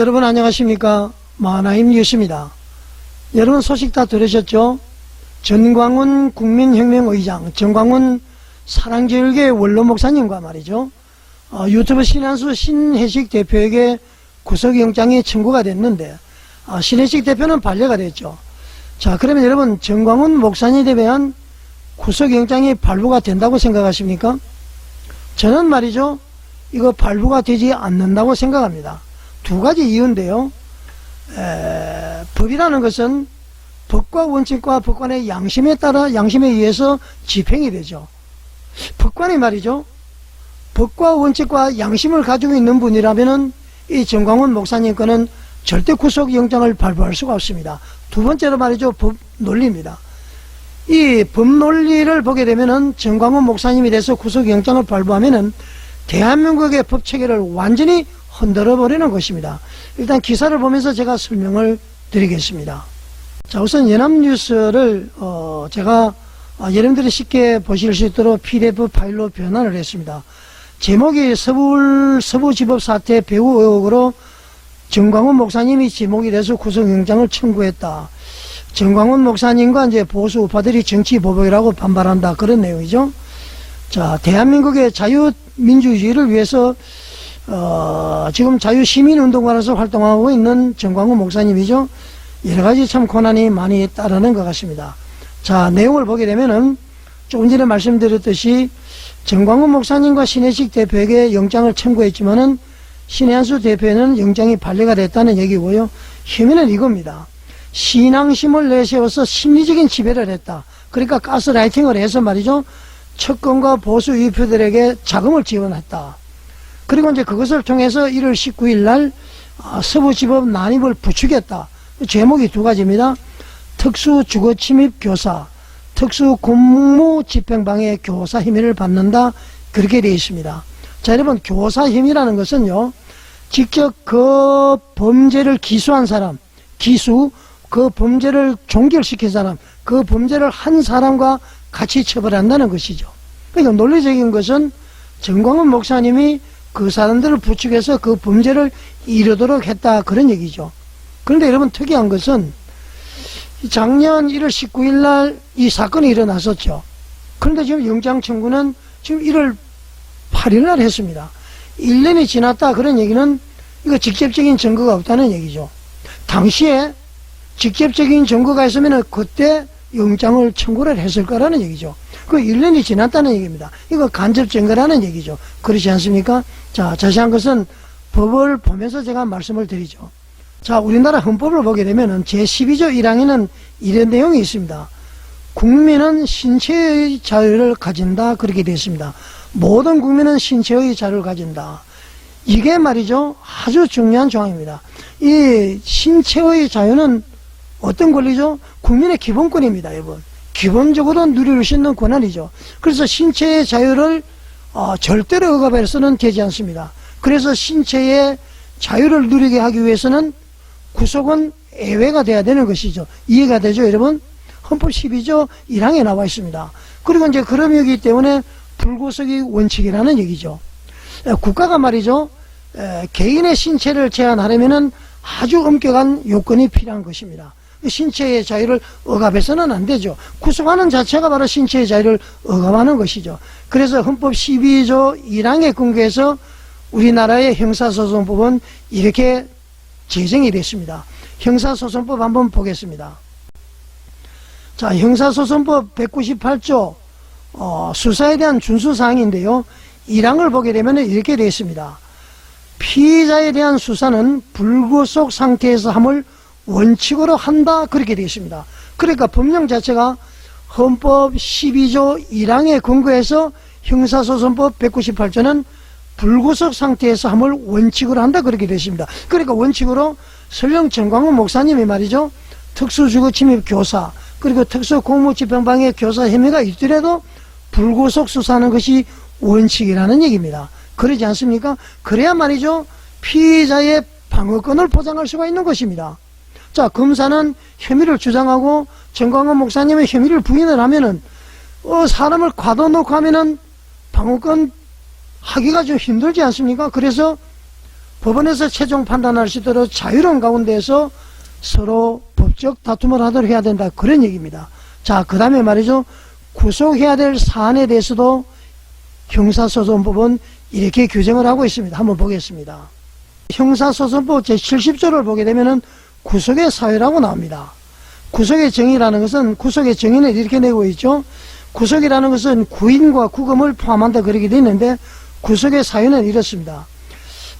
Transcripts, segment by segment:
여러분 안녕하십니까 마나임 뉴스입니다. 여러분 소식 다 들으셨죠? 전광훈 국민혁명의장 전광훈 사랑제일교회 원로 목사님과 말이죠. 어, 유튜브 신한수 신혜식 대표에게 구속영장이 청구가 됐는데 아, 신혜식 대표는 반려가 됐죠. 자 그러면 여러분 전광훈 목사님에 대한 구속영장이 발부가 된다고 생각하십니까? 저는 말이죠. 이거 발부가 되지 않는다고 생각합니다. 두 가지 이유인데요. 에, 법이라는 것은 법과 원칙과 법관의 양심에 따라 양심에 의해서 집행이 되죠. 법관이 말이죠. 법과 원칙과 양심을 가지고 있는 분이라면은 이 정광훈 목사님 거는 절대 구속영장을 발부할 수가 없습니다. 두 번째로 말이죠. 법 논리입니다. 이 법 논리를 보게 되면은 정광훈 목사님에 대해서 구속영장을 발부하면은 대한민국의 법 체계를 완전히 흔들어 버리는 것입니다. 일단 기사를 보면서 제가 설명을 드리겠습니다. 자, 우선 연합뉴스를 어, 제가 아, 여러분들이 쉽게 보실 수 있도록 PDF 파일로 변환을 했습니다. 제목이 서울 서부지법 사태 배후 의혹으로 정광훈 목사님이 지목이 돼서 구속영장을 청구했다. 정광훈 목사님과 이제 보수 우파들이 정치 보복이라고 반발한다. 그런 내용이죠. 자, 대한민국의 자유민주주의를 위해서 어, 지금 자유시민운동가로서 활동하고 있는 정광훈 목사님이죠. 여러 가지 참 고난이 많이 따르는 것 같습니다. 자, 내용을 보게 되면은 조금 전에 말씀드렸듯이 정광훈 목사님과 신혜식 대표에게 영장을 청구했지만은 신혜한수 대표는 영장이 반려가 됐다는 얘기고요. 혐의는 이겁니다. 신앙심을 내세워서 심리적인 지배를 했다. 그러니까 가스라이팅을 해서 말이죠. 측근과 보수 유표들에게 자금을 지원했다. 그리고 이제 그것을 통해서 1월 19일 날 아, 서부지법 난입을 부추겼다. 제목이 두 가지입니다. 특수 주거 침입 교사, 특수 공무 집행방해 교사 혐의를 받는다. 그렇게 되어 있습니다. 자, 여러분, 교사 혐의라는 것은요, 직접 그 범죄를 기수한 사람, 기수, 그 범죄를 종결시킨 사람, 그 범죄를 한 사람과 같이 처벌한다는 것이죠. 그러니까 논리적인 것은 정광훈 목사님이 그 사람들을 부추겨서 그 범죄를 이루도록 했다. 그런 얘기죠. 그런데 여러분 특이한 것은 작년 1월 19일 날 이 사건이 일어났었죠. 그런데 지금 영장 청구는 지금 1월 8일 날 했습니다. 1년이 지났다 그런 얘기는 이거 직접적인 증거가 없다는 얘기죠. 당시에 직접적인 증거가 있으면 그때 영장을 청구를 했을 거라는 얘기죠. 그 1년이 지났다는 얘기입니다. 이거 간접 증거라는 얘기죠. 그렇지 않습니까? 자, 자세한 것은 법을 보면서 제가 말씀을 드리죠. 자, 우리나라 헌법을 보게 되면은 제12조 1항에는 이런 내용이 있습니다. 국민은 신체의 자유를 가진다. 그렇게 되어 있습니다. 모든 국민은 신체의 자유를 가진다. 이게 말이죠. 아주 중요한 조항입니다. 이 신체의 자유는 어떤 권리죠? 국민의 기본권입니다, 여러분. 기본적으로 누릴 수 있는 권한이죠. 그래서 신체의 자유를 어, 절대로 억압해서는 되지 않습니다. 그래서 신체의 자유를 누리게 하기 위해서는 구속은 예외가 돼야 되는 것이죠. 이해가 되죠, 여러분? 헌법 12조 1항에 나와 있습니다. 그리고 이제 그런 이기 때문에 불구속이 원칙이라는 얘기죠. 에, 국가가 말이죠, 에, 개인의 신체를 제한하려면은 아주 엄격한 요건이 필요한 것입니다. 신체의 자유를 억압해서는 안 되죠. 구속하는 자체가 바로 신체의 자유를 억압하는 것이죠. 그래서 헌법 12조 1항에 근거해서 우리나라의 형사소송법은 이렇게 제정이 됐습니다. 형사소송법 한번 보겠습니다. 자, 형사소송법 198조 어, 수사에 대한 준수사항인데요. 1항을 보게 되면 이렇게 되어 있습니다. 피의자에 대한 수사는 불구속 상태에서 함을 원칙으로 한다 그렇게 되어 있습니다. 그러니까 법령 자체가 헌법 12조 1항에 근거해서 형사소송법 198조는 불구속 상태에서 함을 원칙으로 한다 그렇게 되어 있습니다. 그러니까 원칙으로 설령 정광훈 목사님이 말이죠. 특수주거 침입 교사 그리고 특수공무집행방해 교사 혐의가 있더라도 불구속 수사하는 것이 원칙이라는 얘기입니다. 그러지 않습니까? 그래야 말이죠. 피의자의 방어권을 보장할 수가 있는 것입니다. 자, 검사는 혐의를 주장하고 정광훈 목사님의 혐의를 부인을 하면은 어, 사람을 가둬놓고 하면은 방어권 하기가 좀 힘들지 않습니까? 그래서 법원에서 최종 판단할 수 있도록 자유로운 가운데에서 서로 법적 다툼을 하도록 해야 된다. 그런 얘기입니다. 자, 그 다음에 말이죠. 구속해야 될 사안에 대해서도 형사소송법은 이렇게 규정을 하고 있습니다. 한번 보겠습니다. 형사소송법 제70조를 보게 되면은 구속의 사유라고 나옵니다. 구속의 정의라는 것은 구속의 정의는 이렇게 내고 있죠. 구속이라는 것은 구인과 구금을 포함한다 그렇게 되어 있는데 구속의 사유는 이렇습니다.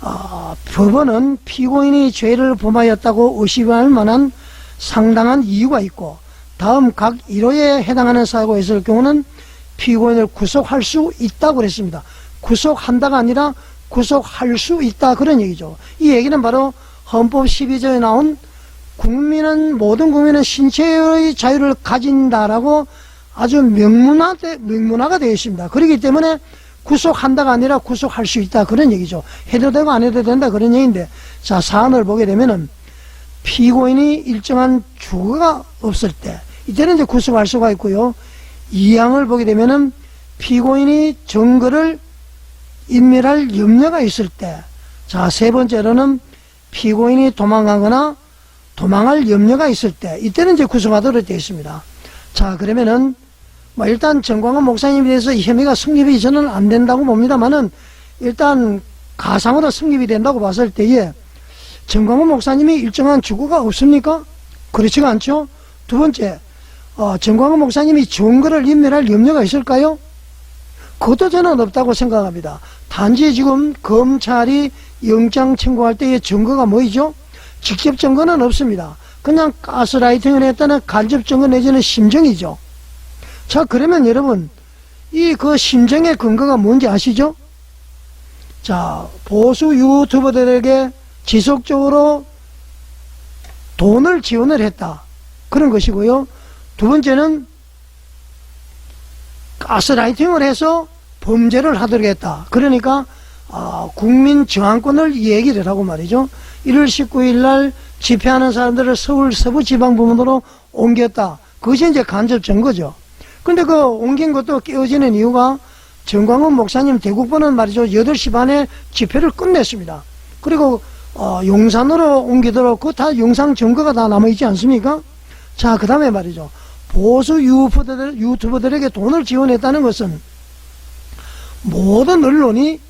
아, 법원은 피고인이 죄를 범하였다고 의심할 만한 상당한 이유가 있고 다음 각 1호에 해당하는 사유가 있을 경우는 피고인을 구속할 수 있다고 그랬습니다. 구속한다가 아니라 구속할 수 있다 그런 얘기죠. 이 얘기는 바로 헌법 12조에 나온 국민은 모든 국민은 신체의 자유를 가진다라고 아주 명문화 명문화가 되어 있습니다. 그렇기 때문에 구속한다가 아니라 구속할 수 있다 그런 얘기죠. 해도 되고 안 해도 된다 그런 얘기인데 자 사안을 보게 되면은 피고인이 일정한 주거가 없을 때 이때는 이제 구속할 수가 있고요. 이항을 보게 되면은 피고인이 증거를 인멸할 염려가 있을 때, 자, 세 번째로는 피고인이 도망가거나 도망할 염려가 있을 때, 이때는 이제 구속하도록 되어 있습니다. 자, 그러면은, 뭐, 일단 정광훈 목사님에 대해서 이 혐의가 성립이 저는 안 된다고 봅니다만은, 일단 가상으로 성립이 된다고 봤을 때에, 정광훈 목사님이 일정한 주거가 없습니까? 그렇지가 않죠? 두 번째, 어, 정광훈 목사님이 증거를 인멸할 염려가 있을까요? 그것도 저는 없다고 생각합니다. 단지 지금 검찰이 영장 청구할 때의 증거가 뭐이죠? 직접 증거는 없습니다. 그냥 가스라이팅을 했다는 간접 증거 내지는 심정이죠. 자, 그러면 여러분, 이 그 심정의 근거가 뭔지 아시죠? 자, 보수 유튜버들에게 지속적으로 돈을 지원을 했다. 그런 것이고요. 두 번째는 가스라이팅을 해서 범죄를 하도록 했다. 그러니까 아, 국민 저항권을 얘기를 하고 말이죠. 1월 19일 날 집회하는 사람들을 서울 서부 지방법원으로 옮겼다. 그것이 이제 간접 증거죠. 근데 그 옮긴 것도 깨어지는 이유가 정광훈 목사님 대국번은 말이죠. 8시 반에 집회를 끝냈습니다. 그리고 어, 용산으로 옮기도록 그 다 영상 증거가 다 남아있지 않습니까? 자, 그 다음에 말이죠. 보수 유튜버들, 유튜버들에게 돈을 지원했다는 것은 모든 언론이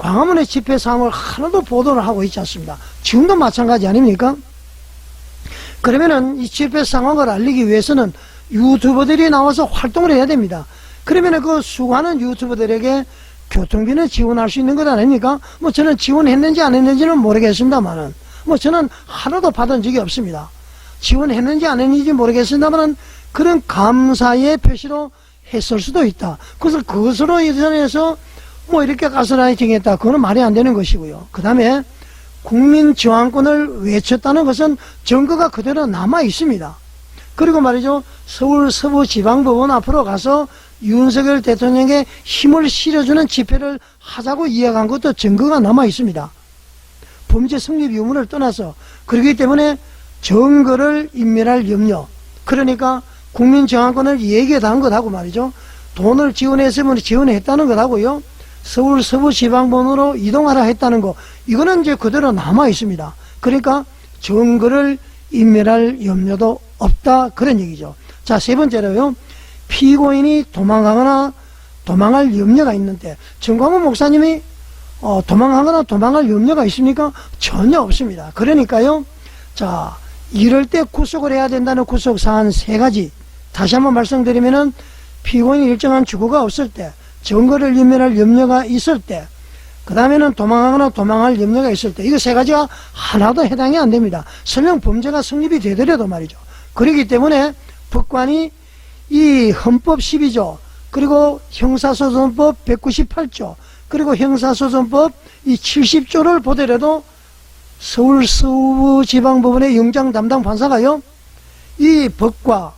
광화문의 집회 상황을 하나도 보도를 하고 있지 않습니다. 지금도 마찬가지 아닙니까? 그러면은 이 집회 상황을 알리기 위해서는 유튜버들이 나와서 활동을 해야 됩니다. 그러면은 그 수고하는 유튜버들에게 교통비는 지원할 수 있는 것 아닙니까? 뭐 저는 지원했는지 안 했는지는 모르겠습니다만은 뭐 저는 하나도 받은 적이 없습니다. 지원했는지 안 했는지 모르겠습니다만은 그런 감사의 표시로 했을 수도 있다. 그래서 그것으로 인해서 뭐 이렇게 가스라이팅 했다. 그거는 말이 안 되는 것이고요. 그 다음에 국민 저항권을 외쳤다는 것은 증거가 그대로 남아 있습니다. 그리고 말이죠. 서울 서부지방법원 앞으로 가서 윤석열 대통령에게 힘을 실어주는 집회를 하자고 이야기한 것도 증거가 남아 있습니다. 범죄 성립 유무를 떠나서 그렇기 때문에 증거를 인멸할 염려 그러니까 국민 저항권을 얘기한 것하고 말이죠. 돈을 지원했으면 지원했다는 것하고요. 서울 서부지방법원으로 이동하라 했다는 거 이거는 이제 그대로 남아 있습니다. 그러니까 증거를 인멸할 염려도 없다 그런 얘기죠. 자 세 번째로요. 피고인이 도망가거나 도망할 염려가 있는데 정광훈 목사님이 어, 도망하거나 도망할 염려가 있습니까? 전혀 없습니다. 그러니까요. 자 이럴 때 구속을 해야 된다는 구속 사안 세 가지 다시 한번 말씀드리면은 피고인이 일정한 주거가 없을 때 증거를 인멸할 염려가 있을 때 그 다음에는 도망하거나 도망할 염려가 있을 때 이거 세 가지가 하나도 해당이 안 됩니다. 설령 범죄가 성립이 되더라도 말이죠. 그렇기 때문에 법관이 이 헌법 12조 그리고 형사소송법 198조 그리고 형사소송법 이 70조를 보더라도 서울 서부지방법원의 영장 담당 판사가요 이 법과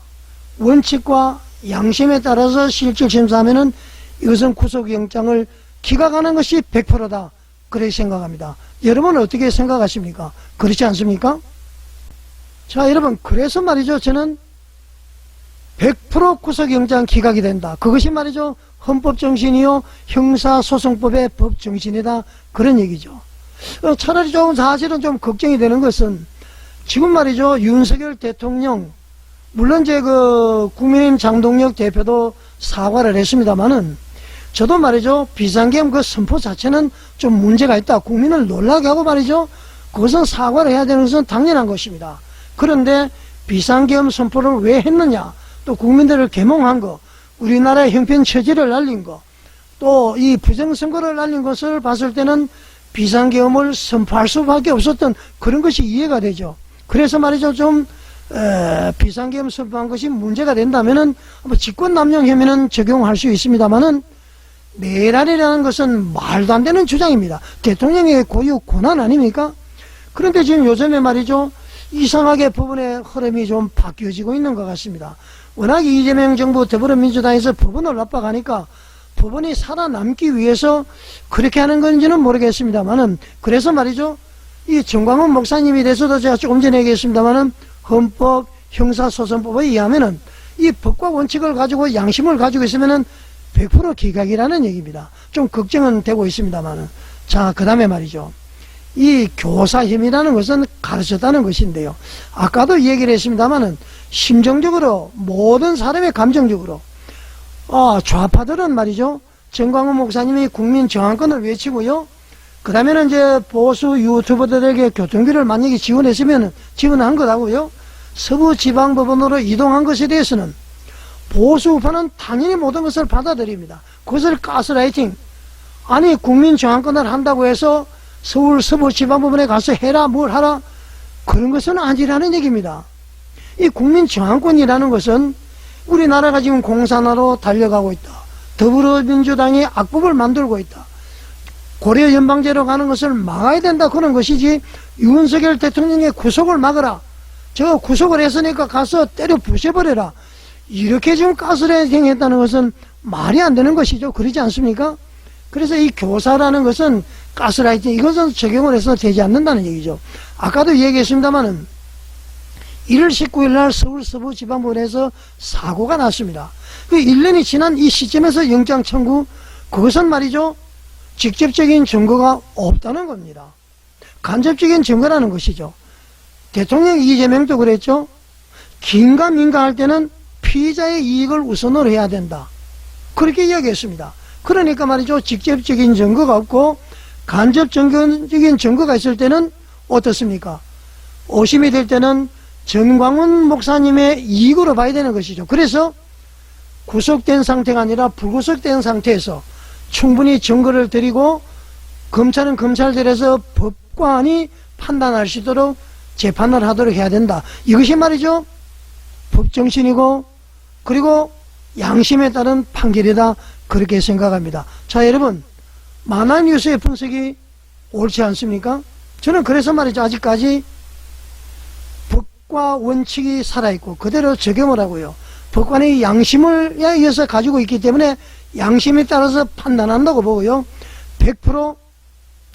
원칙과 양심에 따라서 실질 심사하면은 이것은 구속영장을 기각하는 것이 100%다 그렇게 생각합니다. 여러분은 어떻게 생각하십니까? 그렇지 않습니까? 자 여러분 그래서 말이죠 저는 100% 구속영장 기각이 된다. 그것이 말이죠. 헌법 정신이요. 형사소송법의 법 정신이다. 그런 얘기죠. 어, 차라리 좀 사실은 좀 걱정이 되는 것은 지금 말이죠. 윤석열 대통령, 물론 이제 그 국민의힘 장동혁 대표도 사과를 했습니다만은 저도 말이죠. 비상계엄 그 선포 자체는 좀 문제가 있다. 국민을 놀라게 하고 말이죠. 그것은 사과를 해야 되는 것은 당연한 것입니다. 그런데 비상계엄 선포를 왜 했느냐? 또 국민들을 계몽한 거, 우리나라의 형편 처지를 날린 거, 또 이 부정선거를 날린 것을 봤을 때는 비상계엄을 선포할 수밖에 없었던 그런 것이 이해가 되죠. 그래서 말이죠. 좀 에, 비상계엄 선포한 것이 문제가 된다면은 뭐 직권남용 혐의는 적용할 수 있습니다만은 내란이라는 것은 말도 안 되는 주장입니다. 대통령의 고유 권한 아닙니까? 그런데 지금 요즘에 말이죠. 이상하게 법원의 흐름이 좀 바뀌어지고 있는 것 같습니다. 워낙 이재명 정부 더불어민주당에서 법원을 압박하니까 법원이 살아남기 위해서 그렇게 하는 건지는 모르겠습니다만은 그래서 말이죠. 이 정광훈 목사님에 대해서도 제가 조금 전에 얘기했습니다만은 헌법 형사소송법에 의하면은 이 법과 원칙을 가지고 양심을 가지고 있으면은 100% 기각이라는 얘기입니다. 좀 걱정은 되고 있습니다만은 자, 그 다음에 말이죠. 이 교사힘이라는 것은 가르쳤다는 것인데요. 아까도 얘기를 했습니다만은 심정적으로 모든 사람의 감정적으로 아, 좌파들은 말이죠. 정광훈 목사님이 국민 저항권을 외치고요. 그 다음에는 이제 보수 유튜버들에게 교통비를 만약에 지원했으면 지원한 거라고요. 서부 지방법원으로 이동한 것에 대해서는 보수 우파는 당연히 모든 것을 받아들입니다. 그것을 가스라이팅. 아니, 국민 저항권을 한다고 해서 서울 서부 지방법원에 가서 해라, 뭘 하라. 그런 것은 아니라는 얘기입니다. 이 국민 저항권이라는 것은 우리나라가 지금 공산화로 달려가고 있다. 더불어민주당이 악법을 만들고 있다. 고려 연방제로 가는 것을 막아야 된다. 그런 것이지 윤석열 대통령의 구속을 막으라. 저 구속을 했으니까 가서 때려 부셔버려라. 이렇게 지금 가스라이팅 했다는 것은 말이 안 되는 것이죠. 그러지 않습니까? 그래서 이 교사라는 것은 가스라이팅, 이것은 적용을 해서 되지 않는다는 얘기죠. 아까도 얘기했습니다만은 1월 19일 날 서울 서부 지방법원에서 사고가 났습니다. 그 1년이 지난 이 시점에서 영장 청구, 그것은 말이죠. 직접적인 증거가 없다는 겁니다. 간접적인 증거라는 것이죠. 대통령 이재명도 그랬죠. 긴가 민가 할 때는 피의자의 이익을 우선으로 해야 된다. 그렇게 이야기했습니다. 그러니까 말이죠. 직접적인 증거가 없고 간접적인 증거가 있을 때는 어떻습니까? 오심이 될 때는 전광훈 목사님의 이익으로 봐야 되는 것이죠. 그래서 구속된 상태가 아니라 불구속된 상태에서 충분히 증거를 드리고 검찰은 검찰들에서 법관이 판단할 수 있도록 재판을 하도록 해야 된다. 이것이 말이죠. 법정신이고 그리고 양심에 따른 판결이다. 그렇게 생각합니다. 자, 여러분. 만화 뉴스의 분석이 옳지 않습니까? 저는 그래서 말이죠. 아직까지 법과 원칙이 살아있고 그대로 적용을 하고요. 법관의 양심을 의해서 가지고 있기 때문에 양심에 따라서 판단한다고 보고요. 100%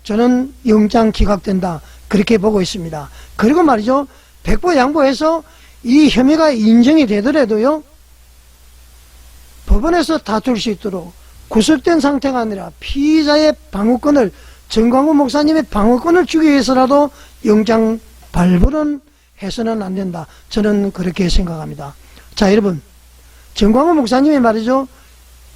저는 영장 기각된다. 그렇게 보고 있습니다. 그리고 말이죠. 백보 양보해서 이 혐의가 인정이 되더라도요. 법원에서 다툴 수 있도록 구속된 상태가 아니라 피의자의 방어권을 정광훈 목사님의 방어권을 주기 위해서라도 영장 발부는 해서는 안 된다. 저는 그렇게 생각합니다. 자, 여러분. 정광훈 목사님이 말이죠.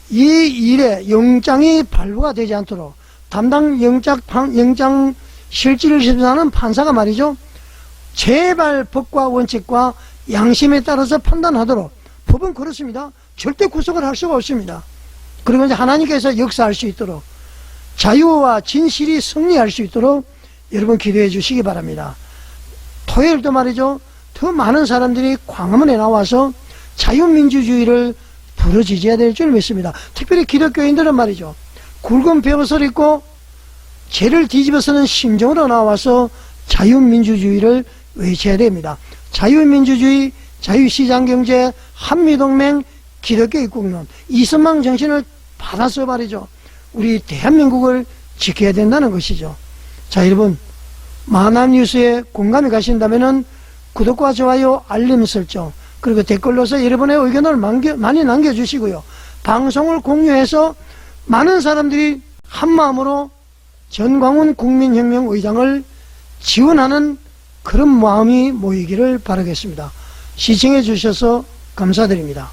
이 일에 영장이 발부가 되지 않도록 담당 영장, 영장 실질을 심사하는 판사가 말이죠. 제발 법과 원칙과 양심에 따라서 판단하도록 법은 그렇습니다. 절대 구속을 할 수가 없습니다. 그러면 이제 하나님께서 역사할 수 있도록 자유와 진실이 승리할 수 있도록 여러분 기도해 주시기 바랍니다. 토요일도 말이죠. 더 많은 사람들이 광화문에 나와서 자유민주주의를 부르짖어야 될 줄 믿습니다. 특별히 기독교인들은 말이죠. 굵은 배옷을 입고 죄를 뒤집어쓰는 심정으로 나와서 자유민주주의를 외쳐야 됩니다. 자유민주주의, 자유시장경제, 한미동맹, 기독교 입국론, 이선망 정신을 받아서 말이죠. 우리 대한민국을 지켜야 된다는 것이죠. 자, 여러분, 만화뉴스에 공감이 가신다면은 구독과 좋아요, 알림 설정, 그리고 댓글로서 여러분의 의견을 많이 남겨주시고요. 방송을 공유해서 많은 사람들이 한 마음으로 전광훈 국민혁명 의장을 지원하는 그런 마음이 모이기를 바라겠습니다. 시청해 주셔서 감사드립니다.